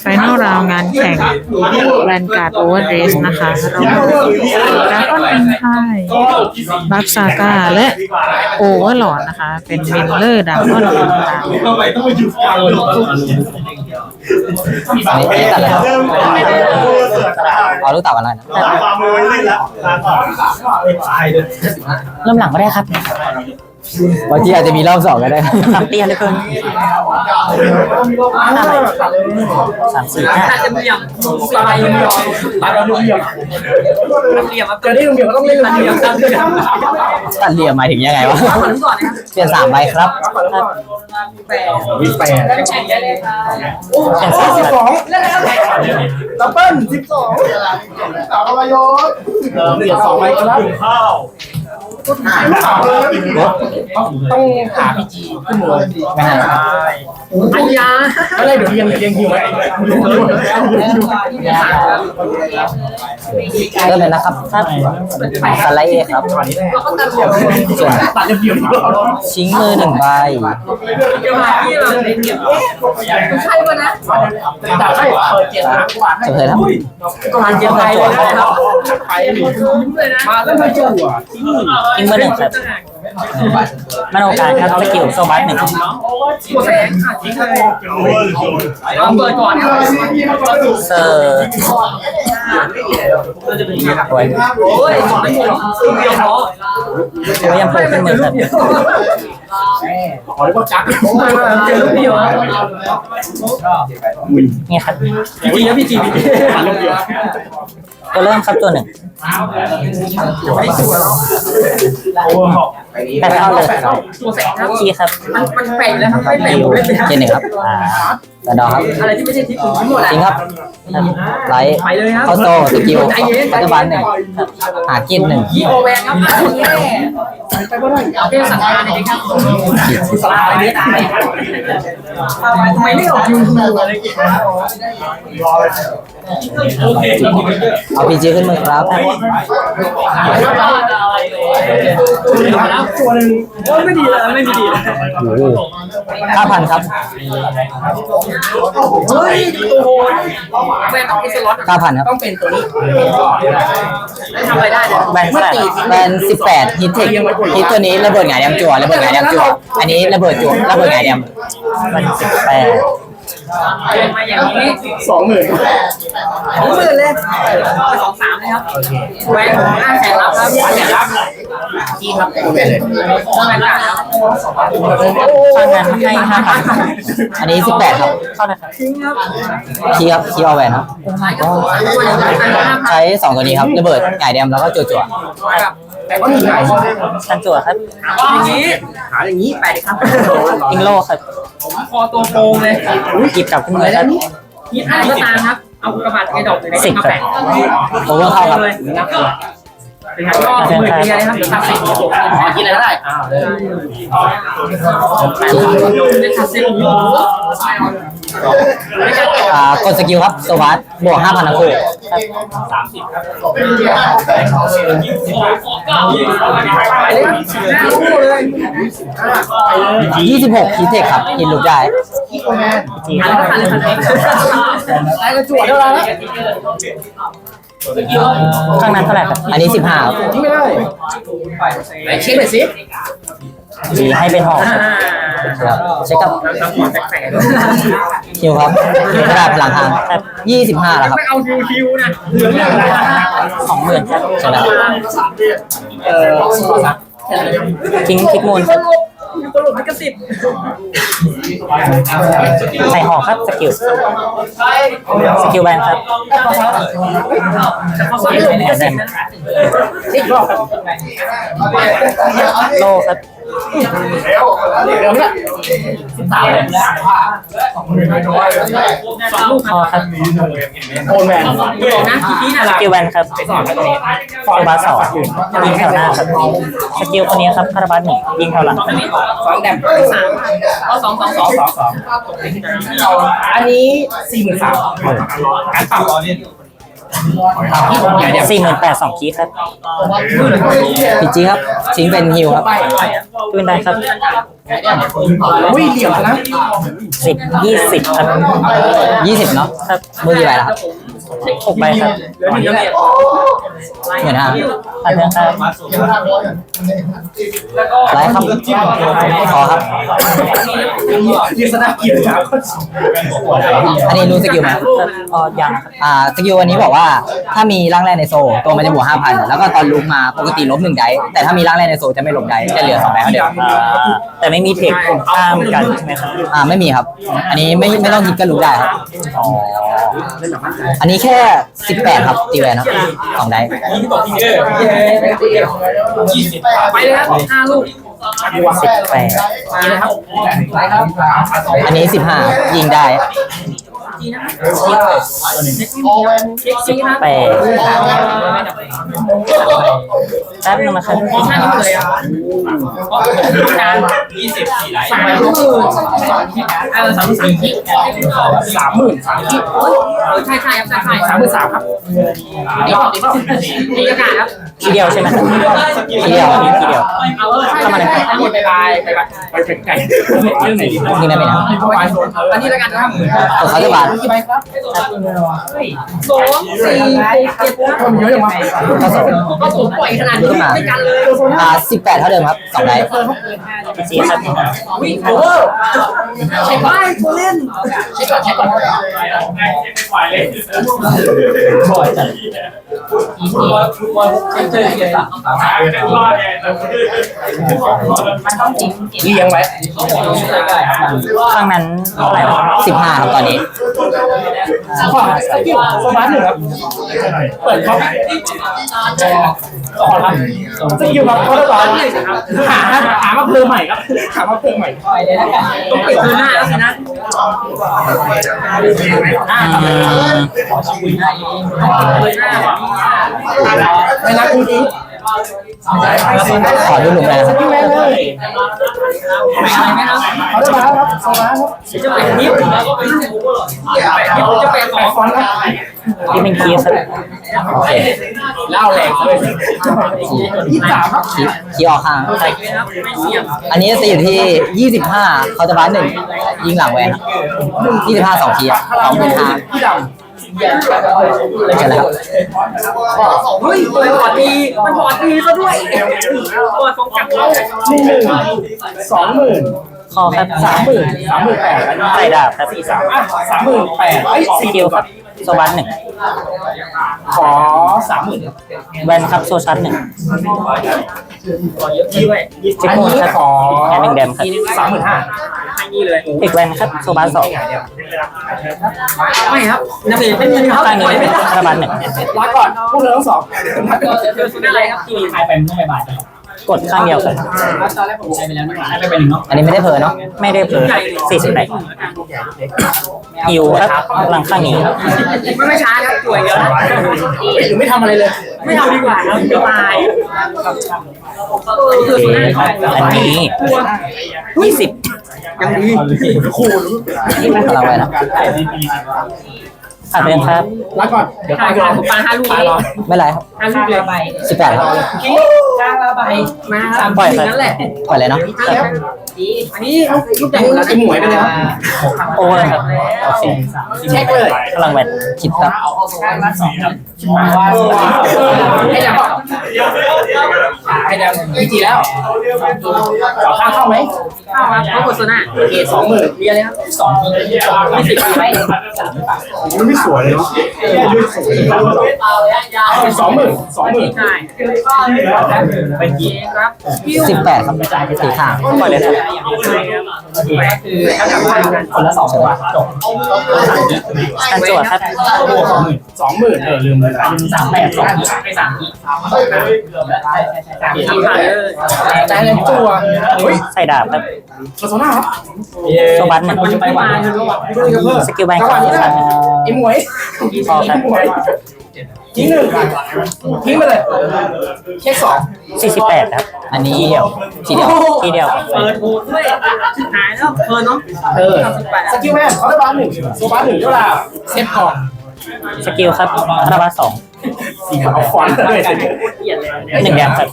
ไฟนอลราวงานแข่งแวนการ์ดโอเวอร์เดสนะคะระหว่างดราก้อนอินไทบัฟซาก้าและโอเวอร์หลอดนะคะ เป็นมิลเลอร์ดราก้อนอินไทอันนี้ตัดเลยครับเอาลูกเต่ากันหน่อยนะเริ่มหลังก็ได้ครับ บางทีอาจจะมีรอบสองก็ได้ตับเตี้ยเหลยเกินสามสี่ห้าตัดเหลี่ยมสไลด์เหลี่ยมตัดเหลี่ยมเหลี่ยมเกิดที่เหลี่ยมต้องเล่นตัดเหลี่ยมตัดเหลี่ยมตัดเหลี่ยมหมายถึงยังไงวะขอก่อนนะครับเปลี่ยนสามใบครับแปดวิแปดแข่งได้เลยค่ะเปลี่ยนสามใบดับเบิ้ลสิบสองสาวประโยชน์เหลือสองใบครับ ต้องหาพีจีขึ้นมือไม่ให้อัญญาอะไรเดี๋ยวเรียงเรียงฮิวไหมเริ่มเลยนะครับสไลด์ครับตัดเหลี่ยมส่วนตัดเรียงฮิวชิงมือหนึ่งใบเดี๋ยวมาที่แบบเหลี่ยมใช่ป่ะนะตัดให้เปิดเจ็ดนะกวาดให้จบเลยครับก่อนเจียมไปเลยนะครับไปเลยนะมาแล้วมาจู่อะชิงมือหนึ่งครับมันโอกาสครับสกิลโซบัสหนึ่งตัวแสงขาดทิ้งเลยลองเปิดก่อนครับเซอร์ไว้โอ้ยไม่หมดเดียวพอก็ยังเปิดขึ้นมือครับขอเรียกว่าจักรเจอลูกเดียวอะนี่ครับจริงๆนะพี่จีพี่จี ตัดเรียงฮิวตัวเริ่มครับตัวหนึ่ง โอ้โห แปดเข้าเลยตัวแสงครับคีย์ครับมันมันแปลกแล้วครับไม่แปลกผมเล่นไปเจนหนึ่งครับ อ่าแต่ดอครับ อะไรที่ไม่ใช่ทิศผมหมดจริงครับ ไลท์ไปเลยครับเข้าโซ่สกิลใจเย็นปัจจุบันหนึ่งหากินหนึ่งยี่โอแวนครับแย่เอาเป็นสัญญาในครับสลายเนี่ยตายทำไมไม่ออกยูทูบอะไรกินเอาพีจีขึ้นมือครับ ตัวนึงไม่ดีเลยไม่ดีเลยห้าพันครับเฮ้ยโอ้ยแวนของอิสล็อตห้าพันครับต้องเป็นตัวนี้ทำอะไรได้เนี่ยแบนแปดแบนสิบแปดฮิตเทคฮิตตัวนี้ระเบิดหงายแดมจั่วระเบิดหงายแดมจั่วอันนี้ระเบิดจั่วระเบิดหงายแดมแบนสิบแปด สองหมื่นสองหมื่นเลยสองสามเลยครับแหวนของห้าแสนรับครับห้าแสนรับที่ครับโอเคเลยเท่าไหร่ครับค่างานให้ห้าพันอันนี้สิบแปดครับทิ้งครับคีย์ครับคีย์เอาแหวนครับตัวอย่างนี้อันห้าพันใช้สองตัวนี้ครับระเบิดหงายแดมแล้วก็จั่วจั่วกับแต่ว่าหนึ่งไหนกันจั่วครับอย่างนี้หาอย่างนี้แปดครับอิงโลครับ ผมคอตัวโกงเลยหยิบกลับขึ้นมือครับยี่ห้าก็ตามครับ เอากระบาดไอ้ดอกเลยสิบมาครัแปะบโอเวอร์เข้าครับ เลยเป็นไง ก็หมื่นเดียวนะครับตัดสินขอกินอะไรก็ได้อ้าวเลยเป็นตัดสินอ่ากดสกิลครับโซบัสดบวกห้าพันทั้งคู่ครับไปเลยหน้าคู่เลยยี่สิบหกฮิเทคครับฮิตลุกได้อันนี้ก็ทันเลยทันเลยได้ก็จวดเท่าไหร่แล้ว ข้างนั้นเท่าไหร่ครับอันนี้สิบห้าครับทิ้งไม่ได้ไหนเช็คหน่อยสิมีให้เป็นหอกอ่าครับเช็คกับน้ำหัวแตกคิวครับกระดาษหลังทางยี่สิบห้าแล้วครับไม่เอาคิวคิวนะสองหมื่นครับใช่แล้วเออทิ้งทิกมูล ตครับลกตลกไม่กระสิบใส่หอกครับสกิลสกิลแบนครับเขาไม่ลงกระสิบนะอีกรอบครับโลครับ เดี๋ยวเนี่ยสามเลยสองลูกครับอครับโอนแมนบอกนะทีนี้นะสกิลแบนครับโซบาสองยิงแถวหน้าครับสกิลคนนี้ครับคาราบัสหนึ่งยิงแถวหลังสองแดมสามเอาสองสองสองสองสองอันนี้สี่หมื่นสามการปรับ สี่หมื่นแปดสองคีย์ครับพีจีครับทิ้งเป็นฮิวครับขึ้นได้ครับอุ้ยเหลี่ยมนะสิบยี่สิบครับยี่สิบเนาะครับมือกี่ใบล่ะครับหกใบครับเหมือนนะครับพันเพื่อนครับไลฟ์ครับขอครับยีสนากิจครับอันนี้รู้สกิลไหมอ๋อยังอ่าสกิลวันนี้บอกว่าถ้ามีร่างแรกในโซตัวมันจะบวกห้าพันแล้วก็ตอนลุกมาปกติลบหนึ่งไดส์แต่ถ้ามีร่างแรกในโซจะไม่ลบไดส์จะเหลือสองไดส์เท่าเดิมแต่ไม่มีเทคข้ามกันใช่ไหมครับอ่าไม่มีครับ อันนี้ไม่ไม่ต้องคิดก็รู้ได้ครับอ๋ออันนี้แค่สิบแปดครับตีแวนครับสองไดส์ไปเลยครับห้าลูกสิบแปดไปเลยครับอันนี้สิบห้ายิงได้เช็คซีครับ แปดแป๊บนึงนะครับห้าลูกเลยอะการยี่สิบสี่ไลท์สามลูกเออสามสามที่สามหมื่นสามที่เออใช่ใช่ครับใช่ใช่สามหมื่นสามครับดีเปล่าดีเปล่าดีอากาครับทีเดียวใช่ไหมทีเดียวทีเดียวเอาเออใช่ใช่ใช่อันนี้ไปไปไปไปถึงไก่เรื่องไหนดียิงได้ไหมนะอันนี้แล้วกันนะครับเขาจะบาดกี่ใบครับสองสี่เจ็ดคนเยอะจังวะก็สูงปล่อยขนาดนี้ไม่กันเลยอ่าสิบแปดเท่าเดิมครับสองไดส์สีครับวิ่งโอ้ใช่ไหมตัวเล่นเช็คก่อนเช็คก่อนเลี้ยงไว้ข้างนั้นเท่าไหร่สิบห้าครับตอนนี้ขอสกิลสมาร์ทหนึ่งครับ เปิดเขาขอครับสกิลครับเขาจะบอกหาหามาเพิ่มใหม่ครับหามาเพิ่มใหม่ต้องปิดเธอหน้าแล้วสินะอืมเลยหน้าไม่รักคุณอิง ขอดูหนุ่มเลยนะครับพี่แม่เลยไม่ครับเขาจะมาครับสมาร์ทครับจะเป็นนิฟจะเป็นแปดฟอนต์ครับที่เป็นคีย์ครับโอเคเล่าแรงเลยยี่สามครับคีย์คีย์ออกข้างใส่เลยครับไม่เสียบอันนี้จะอยู่ที่ยี่สิบห้าเขาจะบาสหนึ่งยิงหลังแวนครับยี่สิบห้าสองคีย์อะสองหมื่นห้า พี่ดใช่แล้วครับเฮ้ยมันพอดีมันพอดีซะด้วยตัวตรงกับเราหนึ่งสองหมื่นคอครับสามหมื่นสามหมื่นแปดใส่ดาบครับสี่สามอะสามหมื่นแปดไอ้ยสกิลครับโซบัสหนึ่งขอสามหมื่นแวนครับโซชันหนึ่งที่ด้วยสิบอันหมื่นนี้ครับขอแอนหนึ่งแดมครับสามหมื่นห้า นี่เลยอีกแวนครับโซบัสสองไม่ครับนักเรียนไม่มีครับข้างนี้ปล่อยไม่ได้คาราบันหนึ่งลาก่อนพวกเราทั้งสองเจอสุดอะไรครับที่มีใครเป็นต้องไปบ่ายกดข้างเดียวครับตอนแรกผมใช้ไปแล้วนี่หว่าให้ไปเป็นเนาะอันนี้ไม่ได้เพลเนาะไม่ได้เพลสี่สิบแปดฮิวครับหลังข้างนี้ครับไม่ไม่ช้าครับป่วยเยอะหรือไม่ทำอะไรเลย ไม่เอาดีกว่าครับเดี๋ยวตายคือสุดอันนี้ยี่สิบ ยังดีคูณพลังแวนครับขาดเดินครับลาก่อนเดี๋ยวถ่ายก่อนผมปาห้าลูกตายนี้รอไม่ไรครับห้าลูกเลยไปสิบแปดครับจ้างละใบมาครับปล่อยครับนั่นแหละปล่อยเลยเนาะ อันนี้ลูกใหญ่หมดแล้วไอ้หมวยไปเลยครับโอ้ยครับโอเคเช็คเลยพลังแวนคิดครับให้ดำให้ดำอีจีแล้วขอค่าเข้าไหมข้าวครับเพราะโฆษณาเกสองหมื่นเบียร์เลยครับสองไม่สิบปีไหมมันไม่สวยเลยสองหมื่นสองหมื่นใช่ไปเกียร์ครับสิบแปดครับสี่ข้างปล่อยเลยครับคือถ้าทำงานกันคนละสองตัวจบการจวดครับสองหมื่นเออลืมเลยสามแปดสองไปสามทีสามทีผ่านเลยแต่เลยตัวเฮ้ยใส่ดาบครับโซโซน่าครับโซบัสหนึ่งไปมาคือระหว่างสกิลแบงค์ครับนี้นะไอ้หมวยพอครับหวย ทิ้งหนึ่งทิ้งไปเลยเช็คสองสี่สิบแปดครับ อันนี้เดียวทีเดียวทีเดียวเปิดหูด้วยหายแล้วเพลินเนาะเออสกิลแมนเขาได้บ้านหนึ่งโซบ้านหนึ่งเท่าไหร่เซ็ตก่อนสกิลครับคาราบาสองเอาฟอนต์ด้วยหนึ่งแดงครับ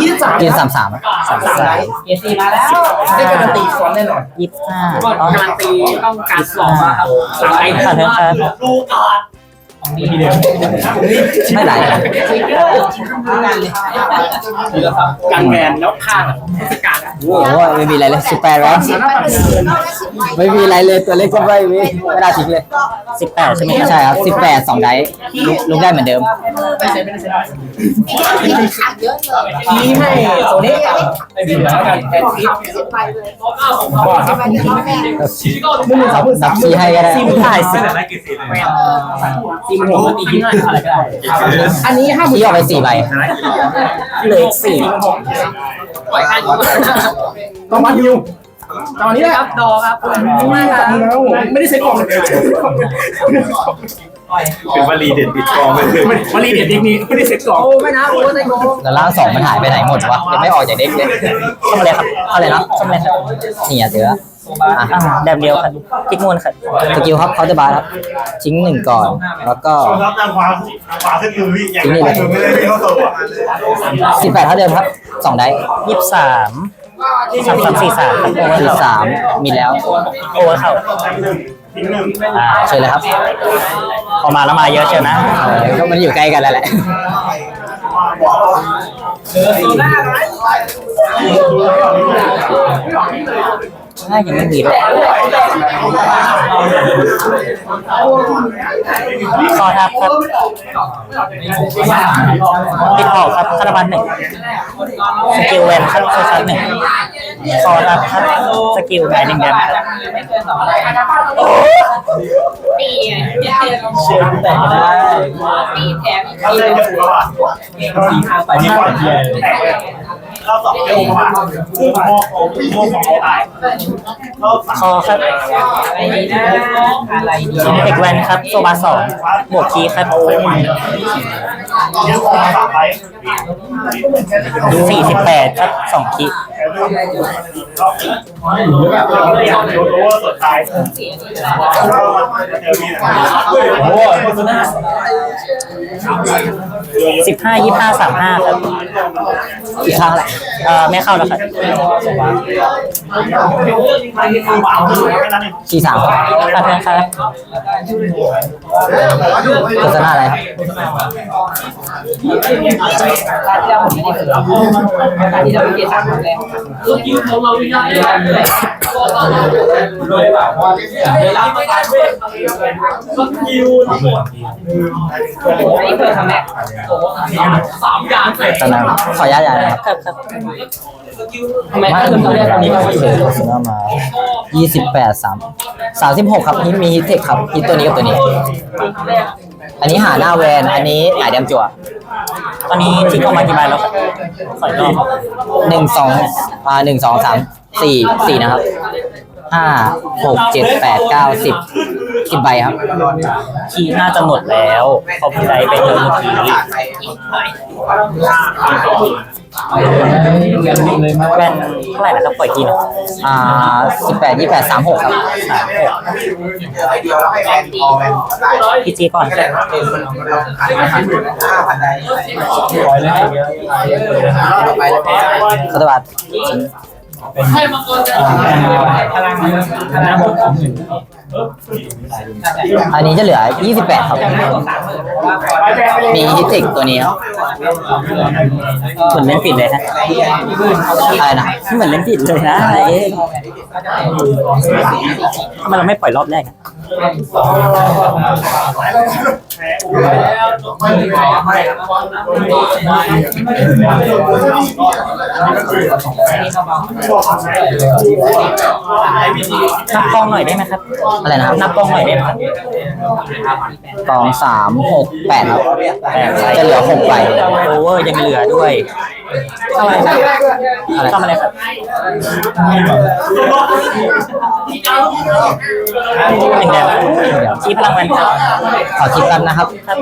ยี่สิบสามยืนสามสามสามสามเอซีมาแล้วได้การันตีฟอนต์แน่นอนยี่สิบห้าการันตีต้องการสองครับสามไอ้ขาดเทิร์นครับไม่ไหลกันแมนแล้วฆ่าเทศกาลโอ้โหไม่มีอะไรเลยสิบแปดแล้วไม่มีอะไรเลยตัวเล็กก็ไม่มีไม่ได้ทิ้งเลยสิบแปดใช่ไหมใช่ครับสิบแปดสองไดส์ลุกลุกได้เหมือนเดิมทีให้โซนี่ไอ้บีแล้วกันแอนซีดับซีให้ก็ได้ซีมถ่ายสิซีมหัวมันตีทิ้งอะไรก็ได้อันนี้ห้าหมื่นซีออกไปสี่ใบเหลืออีกสี่ต้องมาฮิวตอนนี้แหละครับดอครับไม่แล้วไม่ได้ใช้กล่องเลยเป็นวลีเด็ดติดคอไปเลยมันรีเด็ดอีกนี้ไม่ได้เซ็ตกล่องโอ้ไม่นะโอ้ในโกแล้วล่างสองมันหายไปไหนหมดวะยังไม่ออกจากเด็กเลยเข้ามาเลยครับเข้าเลยเนาะเข้ามาเลยครับนี่อะเจอ แบบเดียวครับทิกมูลครับสกิลครับเขาจะบาร์ครับทิ้งหนึ่งก่อน แล้วก็รับทางขวาทางขวาขึ้นมือพี่อย่างนี้ไม่ได้เข้าตัวสิบแปดเท่าเดิมครับสองไดยี่สิบสามสามสามสี่สามครับโอเวอร์สี่สามมีแล้วโอเวอร์เข้าทิ้งหนึ่งอ่าเชิญเลยครับ พอมาแล้วมาเยอะเชียวนะก็มันอยู่ใกล้กันแล้วแหละ ใช่ยังไม่มีเลยคอทับครับติดออกครับคาราบันหนึ่งสกิลแวนครับโซชันหนึ่งคอทับครับสกิลไงหนึ่งเดือนตีเชื่อแต่ได้ตีแถมเข้าใจจะหัวไปที่ไหนเที่ยเข้าสองเร็วกว่าคือโมของโมของเขาตายเข้าสามคอครับอะไรดีนะอะไรดีเด็กแวนครับ โซบาสองบวกคีครับยังสามไปสี่สิบแปดครับสองคีย์โดนโอเวอร์สดท้ายเจอมีโอ้ยโฆษณาสิบห้ายี่ห้าสามห้าครับอีกครั้งแหละเอ่อไม่เข้าแล้วครับสี่สามครับขอบคุณครับโฆษณาอะไรครับการที่เราผมไม่ได้ฝึกการที่เราไม่ได้สั่งแล้วลูกยิ้มของเราไม่ได้โดยแบบว่าเวลาไม่ได้เว้ยลูกยิ้มทั้งหมดอันนี้เพื่อทำแม็กโอ้สามอย่างเลยโฆษณาขออนุญาตย้ายนะครับครับทำไมถ้าคุณเขาเรียกอันนี้ก็โอเคโฆษณามายี่สิบแปดสามสามสิบหกครับฮิตมีฮิตเทคครับฮิตตัวนี้กับตัวนี้ อันนี้หาหน้าแวน อันนี้หายแดมจั่วตอนนี้ทิ้งออกมากี่ใบแล้วครับขออีกรอบหนึ่งสองอ่าหนึ่งสองสามสี่สี่นะครับห้าหกเจ็ดแปดเก้าสิบ สิบใบครับ คีน่าจะหมดแล้วเขาพี่ได้ไปเจอเมื่อกี้แวนเท่าไหร่นะครับปล่อยกีนอ่าสิบแปดยี่แปดสามหกครับสามหกพี่จีก่อนครับคาตบัตให้มาก่อนพลังพลังบกของหนึ่ง อันนี้จะเหลือ 28 ครับ มีฮิตเทคตัวนี้ครับเหมือนเล่นผิดเลยฮะอะไรนะเหมือนเล่นผิดเลยนะไอ้ทำไมเราไม่ปล่อยรอบแรกอะนับกล้องหน่อยได้ไหมครับอะไรนะครับ นับกล้องหน่อยได้ไหมครับสองสามหกแปดครับจะเหลือหกใบโอเวอร์ยังเหลือด้วยเข้ามาครับอะไรเข้ามาเลยครับหนึ่งแดงชี้พลังแวนครับขอคิดแป๊บนะครับครับ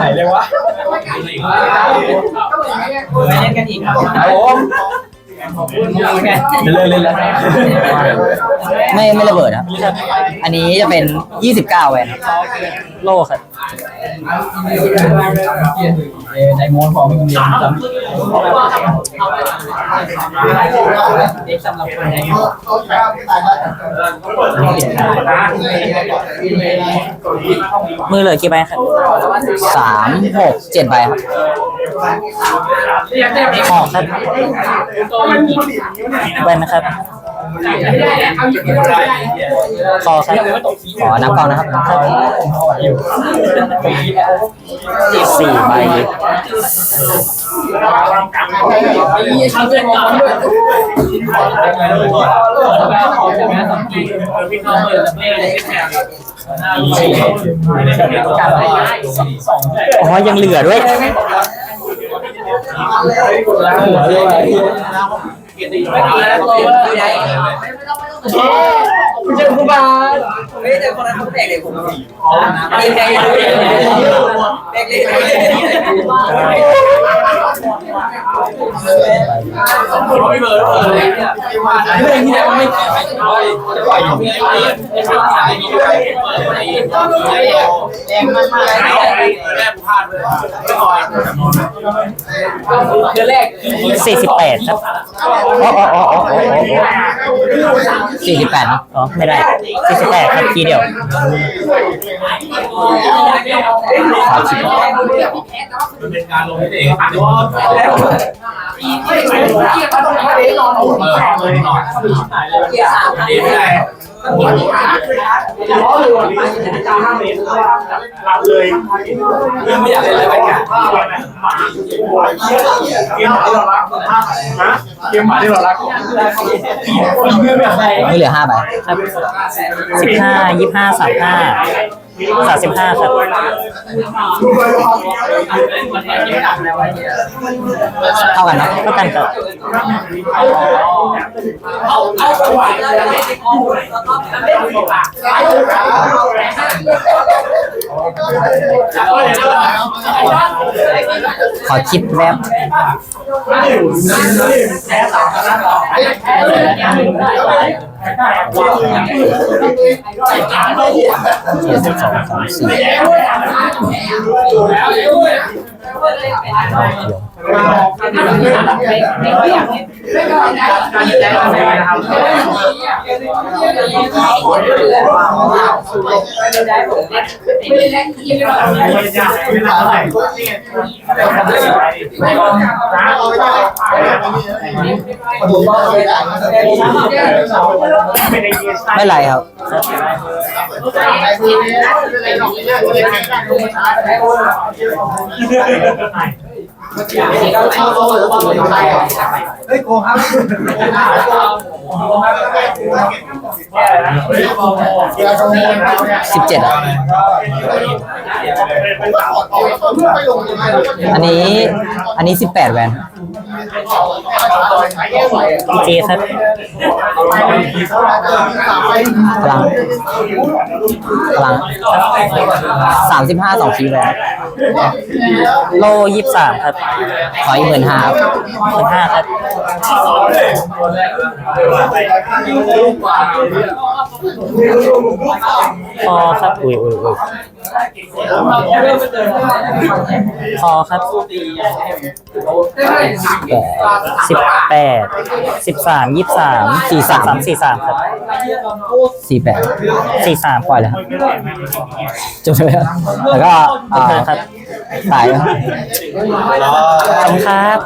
ไหนเลยวะไม่เล่นกันอีกครับผม เล่นเล่นแล้วไม่ไม่ระเบิดครับ อันนี้จะเป็น 29แวนโลครับ ในม้วนของมึงเรียนจำเด็กสำหรับคนในมือเหลือกี่ใบครับสามหกเจ็ดใบครับหอกครับแวนนะครับ คอครับขอนับก่อนนะครับสี่ใบอ๋อยังเหลือด้วย เจอครูบาไม่ เจอคนนั้นเขาแตกเลยผมดีใจเลยแตกเลยไม่เบอร์เลยเรื่องที่ไหนไม่เกี่ยวไม่ปล่อยปล่อยอยู่ที่ไหนไม่ใช่ที่ไหนมีใครเปิดอะไรแรงมากมากแรงพลาดเลยไม่ปล่อยเดือนแรกสี่สิบแปดครับอ๋ออ๋ออ๋ออ๋อสี่สิบแปดอ๋อไม่ได้สี่สิบแปดครับทีเดียวสามสิบเป็นการลงเองเออเลยหน่อยดีไม่ได้รับ เลยเรื่องไม่อยากเล่นอะไรกันเกมหมาที่เรารักนะเกมหมาที่เรารักไม่เหลือห้าใบครับสิบห้ายี่ห้าสามห้าสามสิบห้าครับเท่ากันเนาะเท่ากันครับขอคิดแวบ สิบสองสามสี่ ไม่ไรครับ哎。 เป็นไรครับเฮ้ยโกงครับสิบเจ็ดอะอันนี้ อันนี้สิบแปดแวนเจครับพลังพลังสามสิบห้าสองคีแวนโลยี่สามครับขออีกหมื่นห้าหมื่นห้าครับพอครับอุ้ยอุ้ยอุ้ยพอครับสิบแปดสิบสามยี่สามสี่สามสี่สามครับสี่แปดสี่สามปล่อยเลยครับจบเลยครับแล้วก็อ่าครับสายครับขอบคุณครับ